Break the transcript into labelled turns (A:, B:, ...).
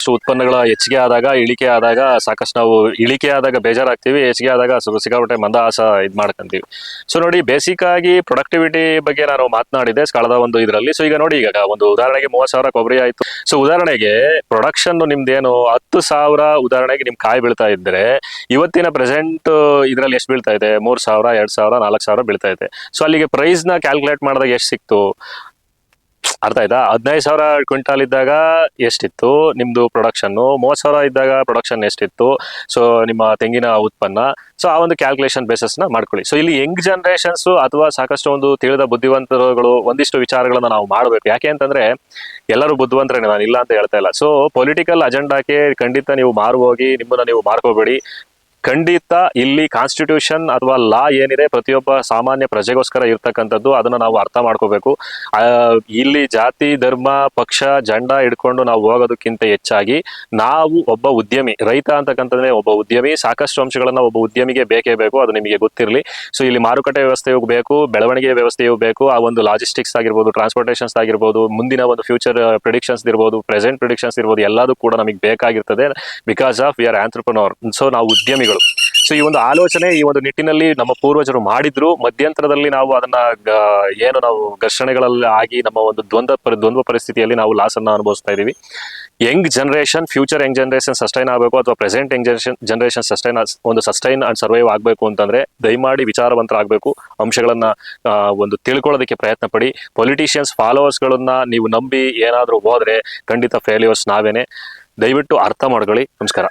A: So ಉತ್ಪನ್ನಗಳ ಹೆಚ್ಚಿಗೆ ಆದಾಗ, ಇಳಿಕೆ ಆದಾಗ, ಸಾಕಷ್ಟು ನಾವು ಇಳಿಕೆ ಆದಾಗ ಬೇಜಾರಾಗ್ತೀವಿ, ಹೆಚ್ಚಿಗೆ ಆದಾಗ ಸ್ವಲ್ಪ ಮಂದ ಆಸ ಇದು ಮಾಡ್ಕೊಂತೀವಿ. ಸೊ ನೋಡಿ ಬೇಸಿಕ್ ಆಗಿ ಪ್ರೊಡಕ್ಟಿವಿಟಿ ಬಗ್ಗೆ ನಾನು ಮಾತನಾಡಿದೆ ಕಳೆದ ಒಂದು ಇದರಲ್ಲಿ. ಸೊ ಈಗ ನೋಡಿ ಈಗ ಒಂದು ಉದಾಹರಣೆಗೆ ಮೂವತ್ತು ಸಾವಿರ ಕೊಬ್ಬರಿ ಆಯಿತು. ಸೊ ಉದಾಹರಣೆಗೆ ಪ್ರೊಡಕ್ಷನ್ ನಿಮ್ದೇನು ಹತ್ತು ಸಾವಿರ ಉದಾಹರಣೆಗೆ ನಿಮ್ ಕಾಯಿ ಬೀಳ್ತಾ ಇದ್ರೆ, ಇವತ್ತಿನ ಪ್ರೆಸೆಂಟ್ ಇದರಲ್ಲಿ ಎಷ್ಟು ಬೀಳ್ತಾ ಇದೆ? ಮೂರ್ ಸಾವಿರ, ಎರಡು ಸಾವಿರ, ನಾಲ್ಕು ಸಾವಿರ ಬೀಳ್ತಾ ಇದೆ. ಸೊ ಅಲ್ಲಿಗೆ ಪ್ರೈಸ್ನ ಕ್ಯಾಲ್ಕುಲೇಟ್ ಮಾಡಿದಾಗ ಎಷ್ಟು ಸಿಕ್ತು? ಅರ್ಥ ಆಯ್ತಾ? ಹದಿನೈದು ಸಾವಿರ ಕ್ವಿಂಟಾಲ್ ಇದ್ದಾಗ ಎಷ್ಟಿತ್ತು ನಿಮ್ದು ಪ್ರೊಡಕ್ಷನ್ನು ಮೂವತ್ತು ಸಾವಿರ ಇದ್ದಾಗ ಪ್ರೊಡಕ್ಷನ್ ಎಷ್ಟಿತ್ತು? ಸೊ ನಿಮ್ಮ ತೆಂಗಿನ ಉತ್ಪನ್ನ. ಸೊ ಆ ಒಂದು ಕ್ಯಾಲ್ಕುಲೇಷನ್ ಬೇಸಸ್ನ ಮಾಡ್ಕೊಳ್ಳಿ. ಸೊ ಇಲ್ಲಿ ಯಂಗ್ ಜನರೇಷನ್ಸ್ ಅಥವಾ ಸಾಕಷ್ಟು ಒಂದು ತಿಳಿದ ಬುದ್ಧಿವಂತರುಗಳು ಒಂದಿಷ್ಟು ವಿಚಾರಗಳನ್ನ ನಾವು ಮಾಡಬೇಕು. ಯಾಕೆ ಅಂತಂದ್ರೆ, ಎಲ್ಲರೂ ಬುದ್ಧಿವಂತರೇ ನಾನು ಇಲ್ಲ ಅಂತ ಹೇಳ್ತಾ ಇಲ್ಲ. ಸೊ ಪೊಲಿಟಿಕಲ್ ಅಜೆಂಡಾಕ್ಕೆ ಖಂಡಿತ ನೀವು ಮಾರು ಹೋಗಿ ನಿಮ್ಮನ್ನ ನೀವು ಮಾರ್ಕೋಬೇಡಿ. ಖಂಡಿತ ಇಲ್ಲಿ ಕಾನ್ಸ್ಟಿಟ್ಯೂಷನ್ ಅಥವಾ ಲಾ ಏನಿದೆ, ಪ್ರತಿಯೊಬ್ಬ ಸಾಮಾನ್ಯ ಪ್ರಜೆಗೋಸ್ಕರ ಇರ್ತಕ್ಕಂಥದ್ದು, ಅದನ್ನ ನಾವು ಅರ್ಥ ಮಾಡ್ಕೋಬೇಕು. ಇಲ್ಲಿ ಜಾತಿ, ಧರ್ಮ, ಪಕ್ಷ, ಜಂಡ ಹಿಡ್ಕೊಂಡು ನಾವು ಹೋಗೋದಕ್ಕಿಂತ ಹೆಚ್ಚಾಗಿ ನಾವು ಒಬ್ಬ ಉದ್ಯಮಿ, ರೈತ ಅಂತಕ್ಕಂಥದ್ದೇ ಒಬ್ಬ ಉದ್ಯಮಿ, ಸಾಕಷ್ಟು ಅಂಶಗಳನ್ನ ಒಬ್ಬ ಉದ್ಯಮಿಗೆ ಬೇಕೇ ಬೇಕು, ಅದು ನಿಮಗೆ ಗೊತ್ತಿರಲಿ. ಸೊ ಇಲ್ಲಿ ಮಾರುಕಟ್ಟೆ ವ್ಯವಸ್ಥೆಯೂ ಬೇಕು, ಬೆಳವಣಿಗೆ ವ್ಯವಸ್ಥೆಯೂ ಬೇಕು, ಆ ಒಂದು ಲಾಜಿಸ್ಟಿಕ್ಸ್ ಆಗಿರ್ಬೋದು ಟ್ರಾನ್ಸ್ಪೋರ್ಟೇಷನ್ಸ್ ಆಗಿರ್ಬೋದು, ಮುಂದಿನ ಒಂದು ಫ್ಯೂಚರ್ ಪ್ರಿಡಿಕ್ಷನ್ಸ್ ಇರ್ಬೋದು ಪ್ರೆಸೆಂಟ್ ಪ್ರಿಡಿಕ್ಷನ್ಸ್ ಇರ್ಬೋದು, ಎಲ್ಲದೂ ಕೂಡ ನಮಗೆ ಬೇಕಾಗಿರ್ತದೆ because of we are entrepreneur so ನಾವು ಉದ್ಯಮಿಗಳು. ಸೊ ಈ ಒಂದು ಆಲೋಚನೆ, ಈ ಒಂದು ನಿಟ್ಟಿನಲ್ಲಿ ನಮ್ಮ ಪೂರ್ವಜರು ಮಾಡಿದ್ರು. ಮಧ್ಯಂತರದಲ್ಲಿ ನಾವು ಅದನ್ನ ಏನು ನಾವು ಘರ್ಷಣೆಗಳಲ್ಲಿ ಆಗಿ ನಮ್ಮ ಒಂದು ದ್ವಂದ್ವ ಪರಿ- ದ್ವಂದ್ವ ಪರಿಸ್ಥಿತಿಯಲ್ಲಿ ನಾವು ಲಾಸ್ ಅನ್ನ ಅನುಭವಿಸ್ತಾ ಇದೀವಿ. Young generation future young generation sustain ಆಗಬೇಕು ಅಥವಾ present young generation generation sustain ಒಂದು ಸಸ್ಟೈನ್ ಅಂಡ್ ಸರ್ವೈವ್ ಆಗಬೇಕು ಅಂತಂದ್ರೆ ದಯಮಾಡಿ ವಿಚಾರವಂತರಾಗಬೇಕು. ಅಂಶಗಳನ್ನ ಒಂದು ತಿಳ್ಕೊಳ್ಳೋದಕ್ಕೆ ಪ್ರಯತ್ನ ಪಡಿ ಪೊಲಿಟಿಷಿಯನ್ಸ್ ಫಾಲೋವರ್ಸ್ಗಳನ್ನ ನೀವು ನಂಬಿ ಏನಾದರೂ ಹೋದ್ರೆ ಖಂಡಿತ ಫೇಲ್ಯೂರ್ಸ್ ನಾವೇನೆ. ದಯವಿಟ್ಟು ಅರ್ಥ ಮಾಡ್ಕೊಳ್ಳಿ. ನಮಸ್ಕಾರ.